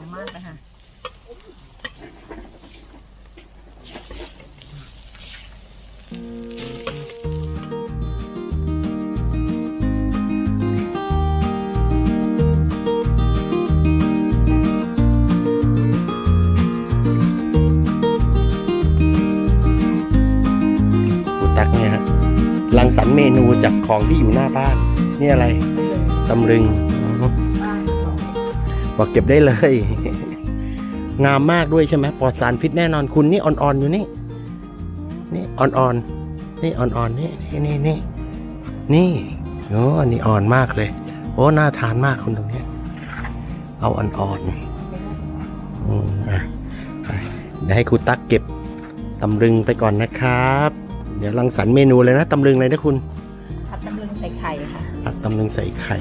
อมมากเลยค่ะตักเนี่ยฮะรังสรรค์เมนูจากของที่อยู่หน้าบ้าน นี่อะไรตำลึง บอกเก็บได้เลย งามมากด้วยใช่ไหมปลอดสารพิษแน่นอนคุณนี่อ่อนๆอยู่นี่ นี่อ่อนๆนี่อ่อนๆนี่นี่นี่นี่โอ้อันนี้อ่อนมากเลย โอ้น่าทานมากคุณตรงเนี้ยเอาอ่อนๆอืมอะไปเดี๋ยวให้ครูตักเก็บตำลึงไปก่อนนะครับ เดี๋ยวรังสรรค์เมนูเลยนะตำลึงเลยนะคุณผัดตำลึงใส่ไข่ค่ะผัดตำลึงใส่ไข่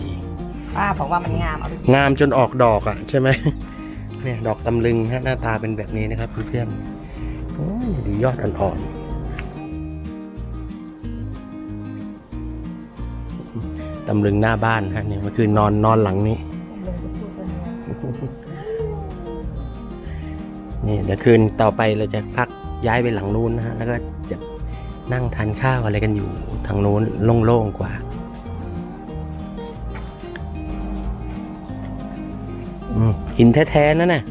ป้าบอกว่ามันงามเอาไปงามจนออกดอกอะใช่ไหม เนี่ยดอกตำลึงฮะหน้าตาเป็นแบบนี้นะครับเพื่อนๆโอ้ยดูยอดอ่อนๆตำลึงหน้าบ้านฮะเนี่ยมันคือนอนนอนหลังนี้ตำลึงจะพูดตัวเนี้ยนี่เดี๋ยวคืนต่อไปเราจะพักย้ายไปหลังนู้นนะฮะแล้วก็จะนั่งทานข้าวอะไรกันอยู่ทางนู้นโล่งๆกว่า หินแท้ๆนั่นน่ะ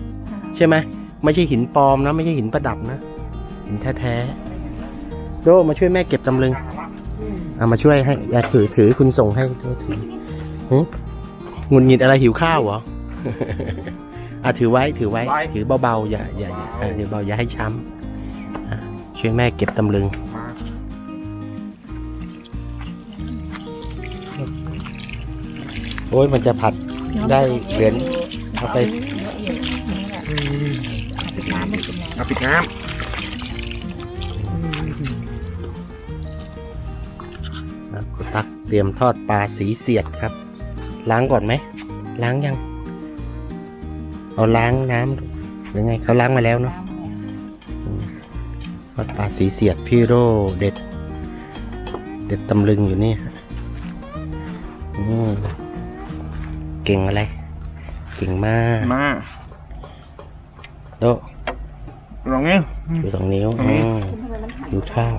ใช่ไหมไม่ใช่หินปลอมนะ ไม่ใช่หินประดับนะ หินแท้ๆโดมาช่วยแม่เก็บตำลึงเอามาช่วยให้อย่าถือถือคุณส่งให้โดถือหึหงุนหงิดอะไรหิวข้าวเหรออะถือไว้ถือไว้ ถือเบาๆอย่าอย่าอย่าเออถือเบาอย่าให้ช้ำอะช่วยแม่เก็บตำลึงโอ้ยมันจะผัดได้เหรียญ เอาไปนี่แหละปิดน้ำไม่ปิดน้เอาปิดน้นะคุณตักเตรียมทอดปลาสีเสียดครับ ล้างก่อนไหม ล้างยัง เอาล้างน้ำหรือไงเขาล้างมาแล้วำเนาะ น้ำเนี่ยอืมทอดปลาสีเสียดพี่โรเด็ด เด็ดตำลึงอยู่นี่ฮะอืมเก่งอะไร เก่งมากำมาโดลองนี้ดูสองนิ้วตรงนี้อืมทำไมมันหันดูข้าว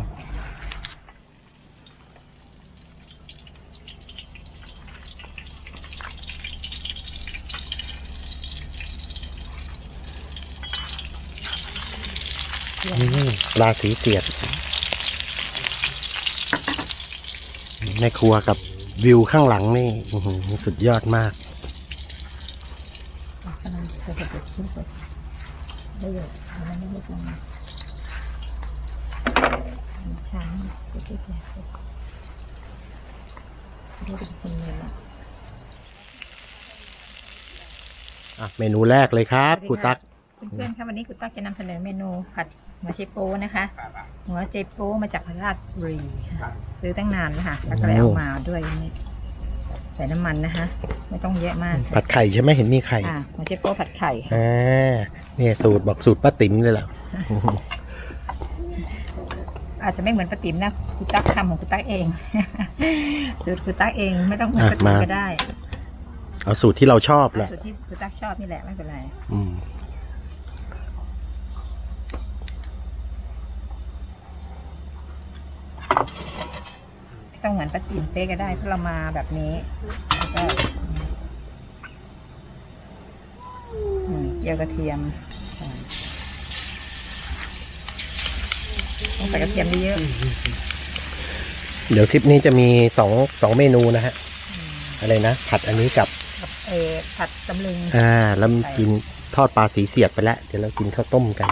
อืมปลาสีเสียดแม่ครัวกับวิวข้างหลังนี่อื้อหือสุดยอดมากกำลังเปิดเปิดขึ้นเปิดได้เลยมันไม่ลุกลงมาช้างเปิดด้วยแกดูเป็นคนเลยอะอะเมนูแรกเลยครับครูตักเพื่อนๆคะวันนี้คุณตั๊กจะนำเสนอเมนูผัดหัวไชโป้นะคะ หัวไชโป้มาจากราชบุรีค่ะซื้อตั้งนานแล้วค่ะแล้วก็เลยเอามาด้วยนี่ใส่น้ำมันนะคะ ไม่ต้องเยอะมากผัดไข่ใช่ไหมเห็นมีไข่อ่าหัวไชโป้ผัดไข่ค่ะอ่าเนี่ยสูตรบอกสูตรป้าติ๋มเลยเหรออาจจะไม่เหมือนปาติ๋มนะคุณตั๊กทำของคุณตั๊กเอง สูตรคุณตั๊กเองไม่ต้องเหมือนอะปาติ๋มมาก็ได้ เอาสูตรที่เราชอบแหละสูตรที่คุณตั๊กชอบนี่แหละไม่เป็นไร อืม ต้องเหมือนปาติ๋มเป๊ะก็ได้เพราะเรามาแบบนี้แล้วก็อืมเจียวกระเทียมใส่ต้องใส่กระเทียมเยอะเดี๋ยวคลิปนี้จะมีสองสองเมนูนะฮะ อะไรนะ ผัดอันนี้กับๆกับเออผัดตำลึง อ่า แล้วมันกินทอดปลาสีเสียดไปแล้ว เดี๋ยวเรากินข้าวต้มกัน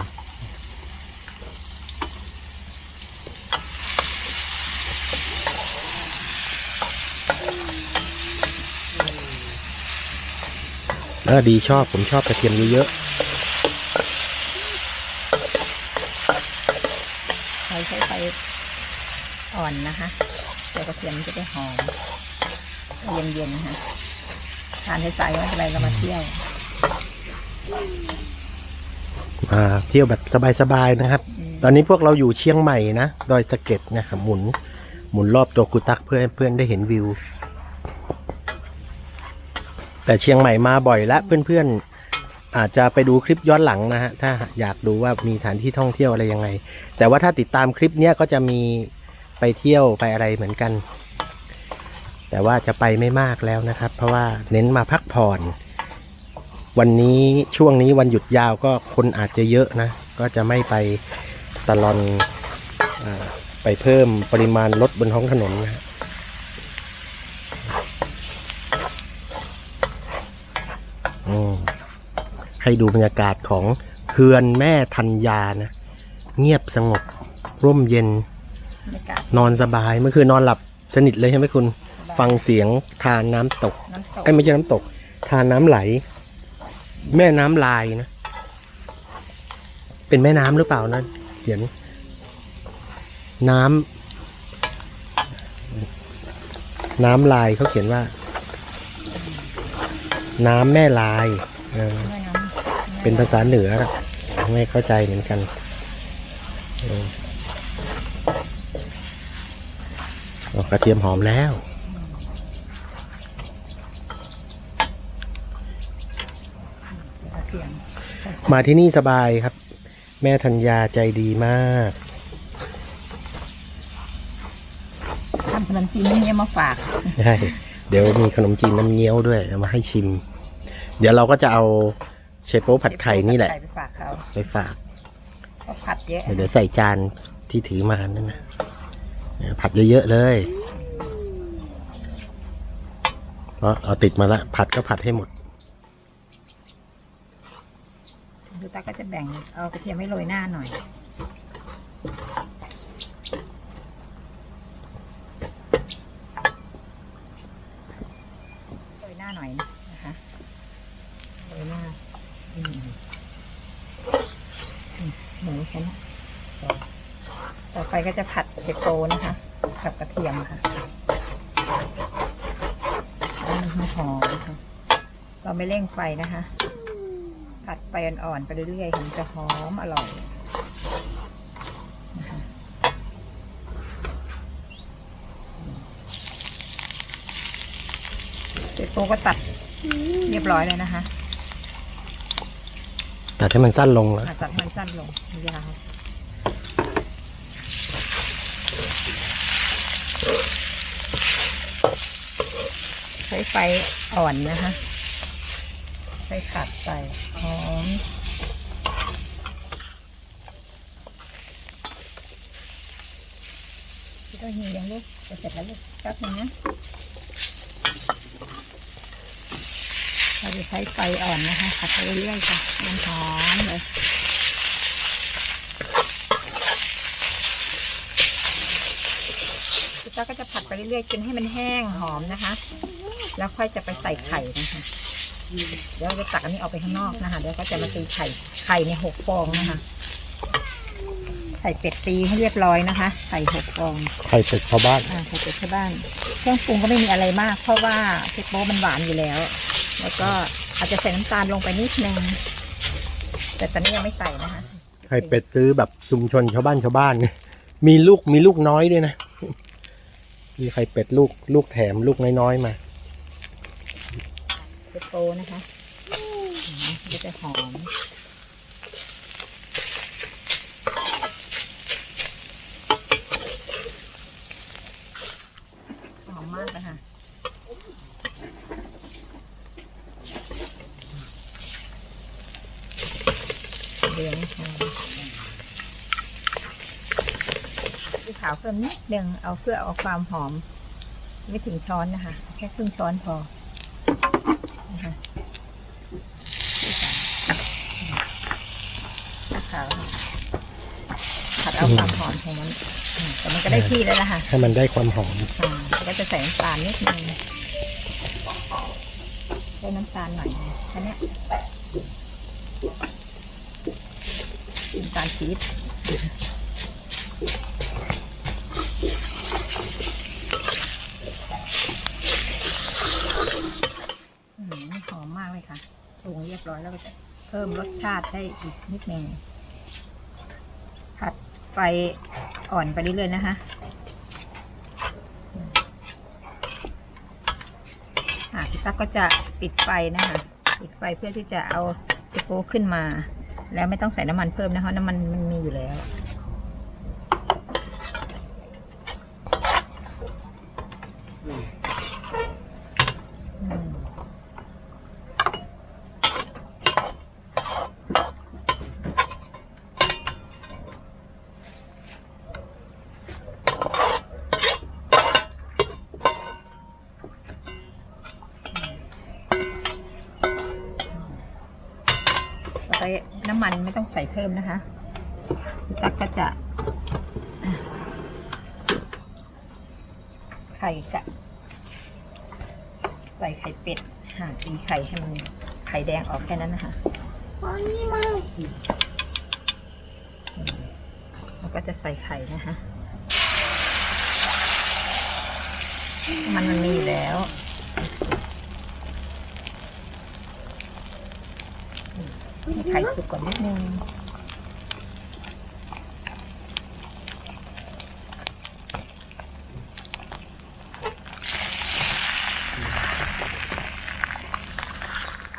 เออดีชอบผมชอบกระเทียมเยอะใช้ใช้ไฟอ่อนนะคะเจียวกระเทียมมันจะได้หอมเย็นๆนะคะทานใสๆไม่เป็นไรเรามาเที่ยวๆมาเที่ยวแบบสบายๆนะครับมตอนนี้พวกเราอยู่เชียงใหม่นะ ดอยสะเก็ดนะครับหมุน หมุนรอบตัวกุตักเพื่อให้เพื่อนได้เห็นวิว แต่เชียงใหม่มาบ่อยแล้วเพื่อนๆ อาจจะไปดูคลิปย้อนหลังนะฮะ ถ้าอยากดูว่ามีสถานที่ท่องเที่ยวอะไรยังไง แต่ว่าถ้าติดตามคลิปเนี้ยก็จะมีไปเที่ยวไปอะไรเหมือนกัน แต่ว่าจะไปไม่มากแล้วนะครับ เพราะว่าเน้นมาพักผ่อน วันนี้ช่วงนี้วันหยุดยาวก็คนอาจจะเยอะนะ ก็จะไม่ไปตลอนอไปเพิ่มปริมาณรถบนท้องถนนนะ ให้ดูบรรยากาศของเขื่อนแม่ธัญญานะ เงียบสงบ ร่มเย็นบรรยากาศนอนสบายเมื่อคืนนอนหลับสนิทเลยใช่ไหมคุณ ฟังเสียงทานน้ำตกน้ำตกไอ้ยไม่ใช่น้ำตก ทานน้ำไหล แม่น้ำลายนะ เป็นแม่น้ำหรือเปล่านะเขียน น้ำน้ำลายเขาเขียนว่า น้ำแม่ลายเออแม่น้ำเป็นภาษาเหนืออะไม่เข้าใจเหมือนกันเออเอากระเทียมหอมแล้วกระเทียมมาที่นี่สบายครับ แม่ธัญญาใจดีมากทำขนมจีนนี่มาฝากใช่ เดี๋ยวมีขนมจีนน้ำเงี้ยวด้วยเอามาให้ชิม เดี๋ยวเราก็จะเอาเชโป๊ผัดไข่นี่แหละไปฝากเขาไปฝาก เขาผัดเยอะเดี๋ยวเดี๋ยวใส่จานที่ถือมานั่นนะเออผัดเยอะๆเลยเพราะเอาติดมาละผัดก็ผัดให้หมดดูตาก็จะแบ่งเอากระเทียมให้โรยหน้าหน่อย โรยหน้าหน่อยนะคะโรยหน้าอืมอืมหมูฉันต่อต่อไปก็จะผัดเชโปนะคะ กับกระเทียมค่ะให้มันหอมค่ะเราไม่เร่งไฟนะคะ ผัดไปอ่อนๆไปเรื่อยๆถึงจะหอมอร่อยนะคะเสร็จโปก็ตัดเรียบร้อยแล้วนะคะตัดให้มันสั้นลงแล้วอะตัดให้มันสั้นลงยาวใช้ไฟอ่อนนะคะใส่ผัดใส่หอมพี่ต้องหิวยังลูกจะเสร็จแล้วลูกแป๊บนึงนะ เราจะใช้ไฟอ่อนนะคะผัดไปเรื่อยๆค่ะมันหอมเลยพี่ต้าก็จะผัดไปเรื่อยๆจนให้มันแห้งหอมนะคะ แล้วค่อยจะไปใส่ไข่นะคะเดี๋ยวเราจะตักอันนี้ออกไปข้างนอกนะคะเดี๋ยวก็จะมาตีไข่ไข่ในยหกฟองนะคะไข่เป็ดตีให้เรียบร้อยนะคะไข่หกฟองไข่เป็ดชาวบ้านอ่าไข่เป็ดชาวบ้าน เครื่องปรุงก็ไม่มีอะไรมาก เพราะว่าเผ็ดโป๊มันหวานอยู่แล้ว แล้วก็อาจจะใส่น้ำตาลลงไปนิดนึงแต่ตอนนี้ยังไม่ใส่นะคะไข่เป็ดซื้อแบบชุมชนชาวบ้านชาวบ้าน มีลูกมีลูกน้อยด้วยนะ มีไข่เป็ดลูกลูกแถมลูกน้อยๆมาเผ็ดโปนะคะอืมมันจะหอมหอมมากเลยค่ะ เหลืองหอมสีขาวเพิ่มนิดนึงเอาเพื่อเอาความหอม ไม่ถึงช้อนนะคะ แค่ครึ่งช้อนพอนะคะสีขาวผัดเอาความหอมของมันอืมแต่มันก็ได้ที่แล้วล่ะค่ะ ให้มันได้ความหอมอ่าแล้วก็จะใส่น้ำตาลนิดนึงใส่น้ำตาลหน่อยนึงแค่เนี้ยน้ำตาลปี๊บอืมหอมมากเลยค่ะปรุงเรียบร้อยแล้วก็จะเพิ่มรสชาติได้อีกนิดนึงผัดไฟอ่อนไปเรื่อยๆนะคะอะพี่ตั๊กก็จะปิดไฟนะคะ ปิดไฟเพื่อที่จะเอาเชชโป๊ขึ้นมา แล้วไม่ต้องใส่น้ำมันเพิ่มนะคะ น้ำมันมันมีอยู่แล้ว พิ่มนะคะพี่ตักก็จะอะไข่กะใส่ไข่เป็ดห่าตีไข่ให้มันไข่แดงออกแค่นั้นนะคะอืมแล้วก็จะใส่ไข่นะคะ มันมันมีอยู่แล้วให้ไข่สุกก่อนนิดนึง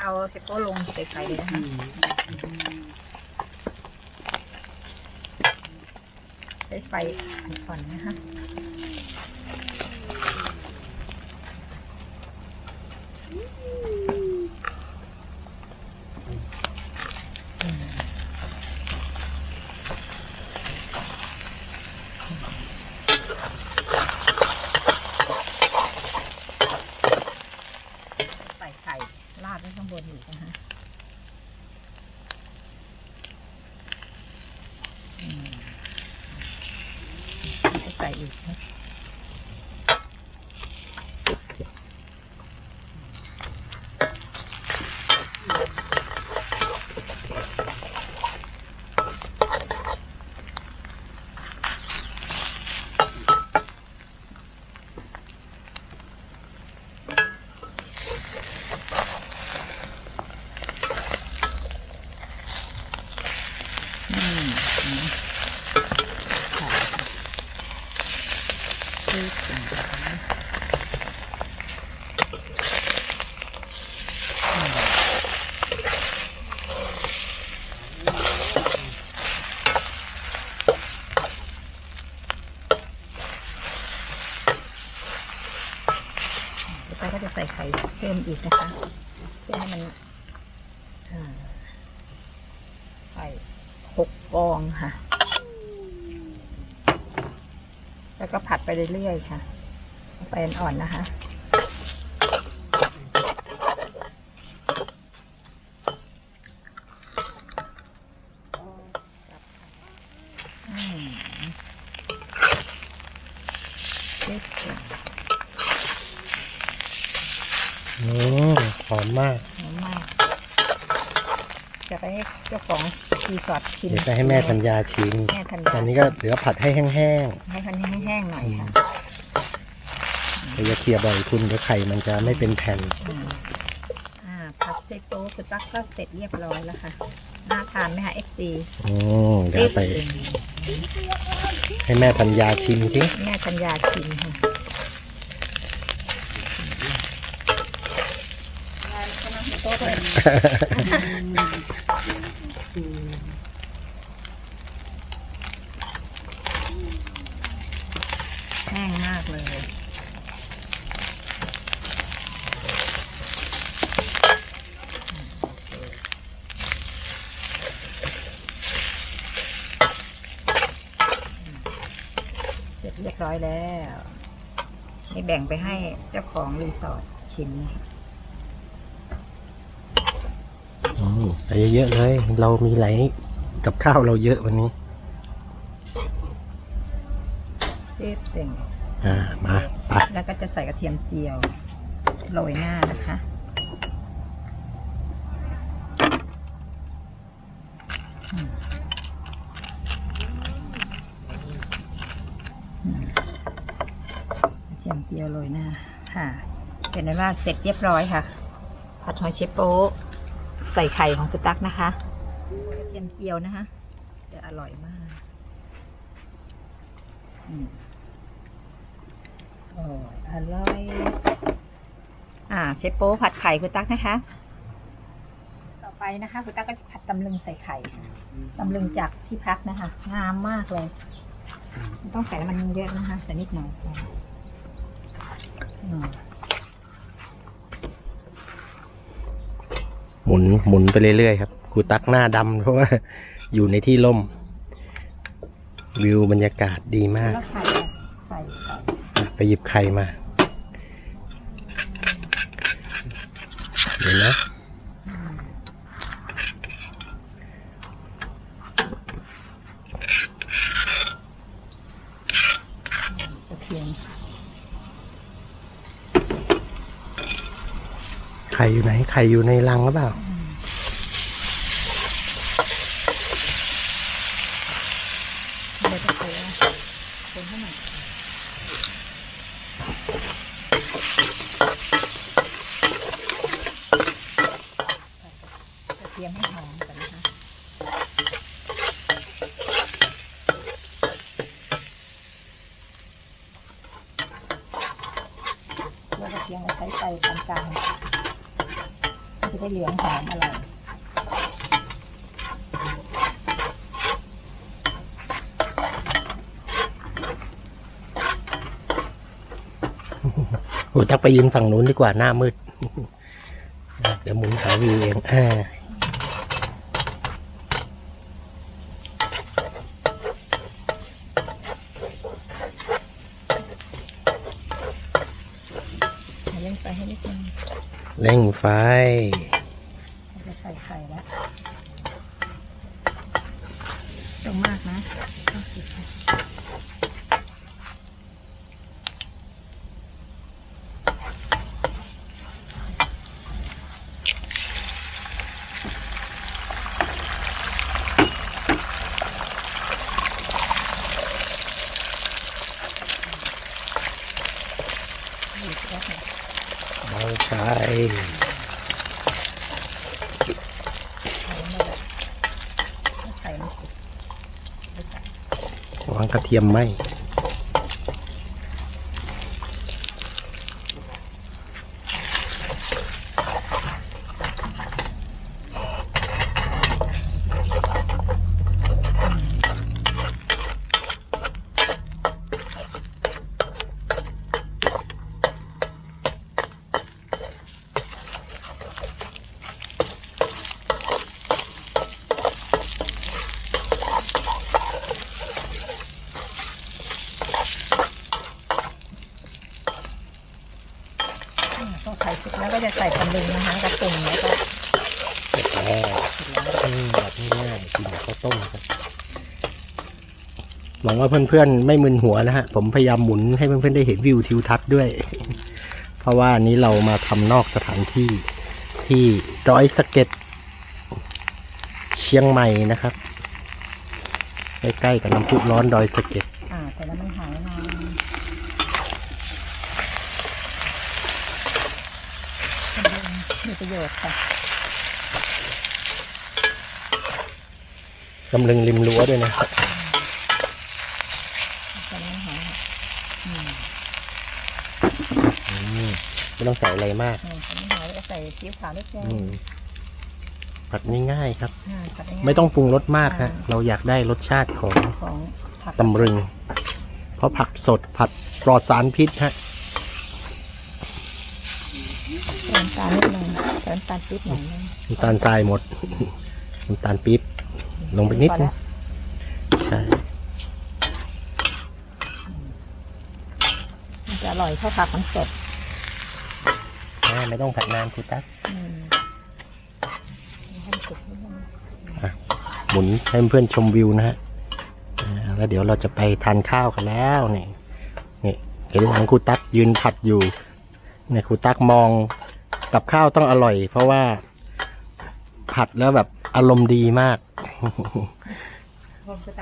เอาเสร็จ ก็ลงใส่ไข่เลยนะคะใช้ไฟอ่อนๆนะคะ ใส่ไข่ราดไว้ข้างบนอีกนะคะอืมจะใส่อีกนะอืมอืมค่ะปึ๊บอย่างนี้อืมต่อไปก็จะใส่ไข่เพิ่มอีกนะคะเพื่อให้มันไข่หกฟองค่ะ แล้วก็ผัดไปเรื่อยๆค่ะไฟอ่อนนะคะ อืมเช็ดก่อน อืมหอมมาก หอมมาก จะไปให้เจ้า ของรีสอร์ทชิมเดี๋ยวจะให้แม่ธัญญาชิม แม่ธัญตอญานนี้ก็เหลือผัดให้แห้งให้คันแห้งๆหน่อยค่ะๆแต่อย่าเคลียร์บ่อยคุณเดี๋ยวไข่มันจะไม่เป็นแผ่นอ่าอ่าผัดเซโต้คือตักก็เสร็จเรียบร้อยแล้วค่ะน่าทานไหมคะ FC อืมเดี๋ยวไป ให้แม่ธัญญาชิมสิแม่ธัญญาชิมค่ะโต๊ะเลย แห้งมากเลยเสร็จเรียบร้อยแล้วนี่แบ่งไปให้เจ้าของรีสอร์ทชิมนะคะ อืมแต่ เยอะๆเลย เรามีไหลกับข้าวเราเยอะวันนี้เรียบเต็งอ่ามาไปแล้วก็จะใส่กระเทียมเจียวโรยหน้านะคะอืมอืมกระเทียมเจียวโรยหน้าค่ะเป็นนั้นว่าเสร็จเรียบร้อยค่ะ ผัดหอยเชฟโป๊ะใส่ไข่ของคุณตั๊กนะคะกระเทียมเจียวนะคะจะอร่อยมากอืมอร่อยอร่อย อ่าเชฟโป้ผัดไข่คุณตั๊กนะคะ ต่อไปนะคะคุณตาก็ผัดตำลึงใส่ไข่ค่ะตำลึงจากที่พักนะคะ งามมากเลย ต้องใส่มันเยอะนะคะใส่นิดหน่อยพออืม หมุนหมุนไปเรื่อยๆครับครูตักหน้าดำเพราะว่า อยู่ในที่ร่ม วิวบรรยากาศดีมากแล้วไข่อะไข่ไข่อะไปหยิบไข่มา เดี๋ยวนะ อืมกระเทียม ไข่อยู่ไหน ไข่อยู่ในรังหรือเปล่า อืมเดี๋ยวจะเทนะเทให้หน่อยกระเทียมให้หอมก่อนนะคะแล้วกระเทียมเราใช้ไฟปานกลางมันจะได้เหลืองหอมอร่อย โอ้ตักไป ยืนฝั่งนู้นดีกว่าหน้ามืด เดี๋ยวหมุนหาวิวเองอ่าเล่นไฟให้นิดนึงเร่งไฟ เราจะใส่ไข่แล้วตรงมากนะต้องปิดไฟ ปิดแล้วค่ะ เบาไฟเอาไข่มันสุกแล้วก็วางกระเทียมไหม แล้วก็จะใส่ตำลึงนะคะกระปุงแล้วก็เสร็จแล้วเสร็จแบบง่ายๆกินข้าวต้มครับหวังว่าเพื่อนๆไม่มึนหัวนะฮะ ผมพยายามหมุนให้เพื่อนๆได้เห็นวิวทิวทัศน์ด้วย เพราะว่านี้เรามาทำนอกสถานที่ที่ดอยสเก็ดเชียงใหม่นะครับ ใกล้ๆกับน้ำพุร้อนดอยสะเก็ด อ่าใส่แล้วมันหายมาตำลึงมีประโยชน์ค่ะ กำลังริมรั้วด้วยนะใส่แล้วมันหายอืมอืมไม่ต้องใส่อะไรมากอืมใส่แล้วมันหายแล้วก็ใส่ซีอิ๊วขาวนิดนึงอืมผัดง่ายๆครับอ่าผัดให้ง่ายไม่ต้องปรุงรสมากฮะอ่าเราอยากได้รสชาติของของผักตำรึง เพราะผักสดผัดปลอดสารพิษฮะใส่น้ำตาลนิดนึงใส่น้ำตาลปิ๊บหน่อยนึงน้ำตาลทรายหมดน้ำตาลปี๊บ ลงไปนิดพอนึแล้งวใช่มันจะอร่อยเพราะผักมันสดอ่าไม่ต้องผัดนานคุณตั๊กอืมให้มันสุกนิดนึงหมุนให้เพื่อนๆชมวิวนะฮะอ่าแล้วเดี๋ยวเราจะไปทานข้าวกันแล้วนี่นี่เห็นหลังครูตั๊กยืนผัดอยู่เนี่ยครูตั๊กมองกับข้าวต้องอร่อย เพราะว่าผัดแล้วแบบอารมณ์ดีมาก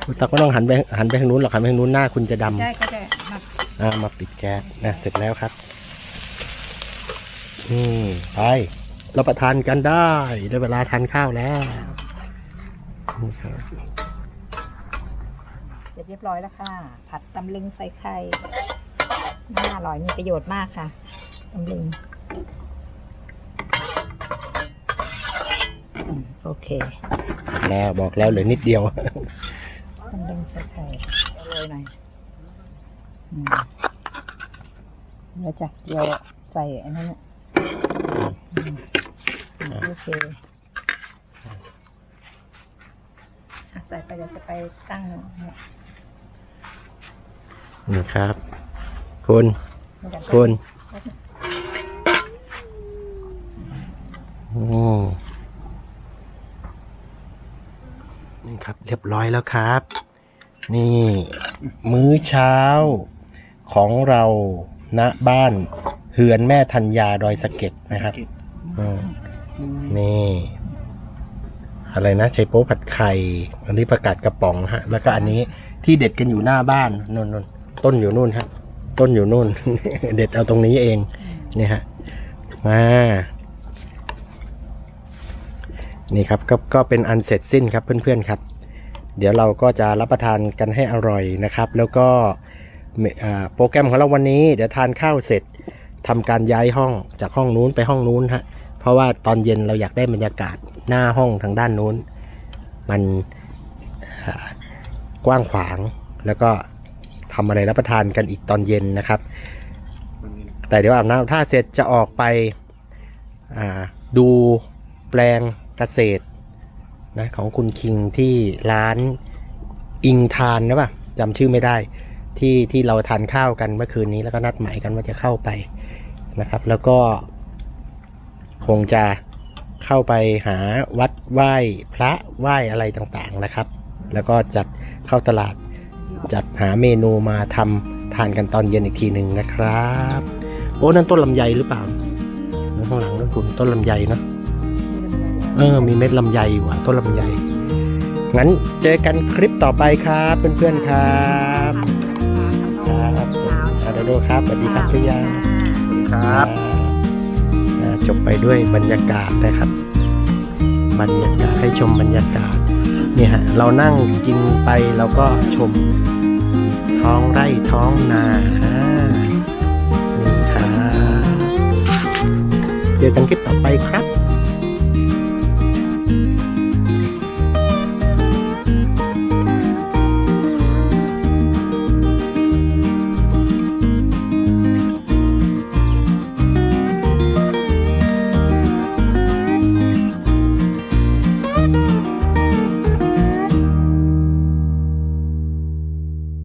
คุณตักไม่ต้องหันไปหันไปทางนู้นหรอกหันไปทางนู้นหน้าคุณจะดำได้ก็จะมาอ่ามาปิดแก๊สนะเสร็จแล้วครับอืมไปเราประทานกันได้ได้เวลาทานข้าวแล้วนี่ครับเสร็จเรียบร้อยแล้วค่ะ ผัดตำลึงใส่ไข่น่าอร่อยมีประโยชน์มากค่ะตำลึงอืมโอเค แล้วบอกแล้วเหลือนิดเดียวต้องดึงใส่ไข่โรยหน่อยอืมเดี๋ยวจะเดี๋ยวใส่อันนั้นน่ะอืมโอเคอะใส่ไปเดี๋ยวจะไปตั้งเนี่ยนี่ครับ คุณเดี๋ยวคุณโอ้ นี่ครับ เรียบร้อยแล้วครับ นี่ มื้อเช้าของเราณบ้านเฮือนแม่ธัญญาดอยสะเก็ดนะครับอืมนี่ อะไรนะใช้โป๊ผัดไข่ อันนี้ประกาศกระป๋องฮะ แล้วก็อันนี้ที่เด็ดกันอยู่หน้าบ้านนนนนต้นอยู่นู่นฮะต้นอยู่นู่น เด็ดเอาตรงนี้เองเนี่ยฮะมา นี่ครับก็ก็เป็นอันเสร็จสิ้นครับเพื่อนๆครับ เดี๋ยวเราก็จะรับประทานกันให้อร่อยนะครับ แล้วก็โปรแกรมของเราวันนี้ เดี๋ยวทานข้าวเสร็จทำการย้ายห้องจากห้องนู้นไปห้องนู้นฮะเพราะว่าตอนเย็นเราอยากได้บรรยากาศหน้าห้องทางด้านนู้น มันกว้างขวางแล้วก็ทำอะไรรับประทานกันอีกตอนเย็นนะครับ แต่เดี๋ยวอาบน้ำท่าเสร็จจะออกไปดูแปลง เกษตรนะของคุณคิงที่ร้านอิงทานนะป่ะจำชื่อไม่ได้ที่ที่เราทานข้าวกันเมื่อคืนนี้แล้วก็นัดหมายกันว่าจะเข้าไปนะครับ แล้วก็ คงจะเข้าไปหาวัดไหว้พระไหว้อะไรต่างๆนะครับ แล้วก็จัดเข้าตลาดจัดหาเมนูมาทำทานกันตอนเย็นอีกทีหนึ่งนะครับ โอ้นั่นต้นลำไยหรือเปล่าข้างหลังนั่นคุณต้นลำไยเนอะ เออ มีเม็ดลำไยอยู่อะต้นลำไย งั้นเจอกันคลิปต่อไปครับเพื่อนๆครับครับอาโดโดครับสวัสดีครับทุกอย่างครับอ่าจบไปด้วยบรรยากาศนะครับ บรรยากาศให้ชมบรรยากาศเนี่ยฮะเรานั่งกินไปเราก็ชมท้องไร่ท้องนาอ่านี่ครับเจอกันคลิปต่อไปครับ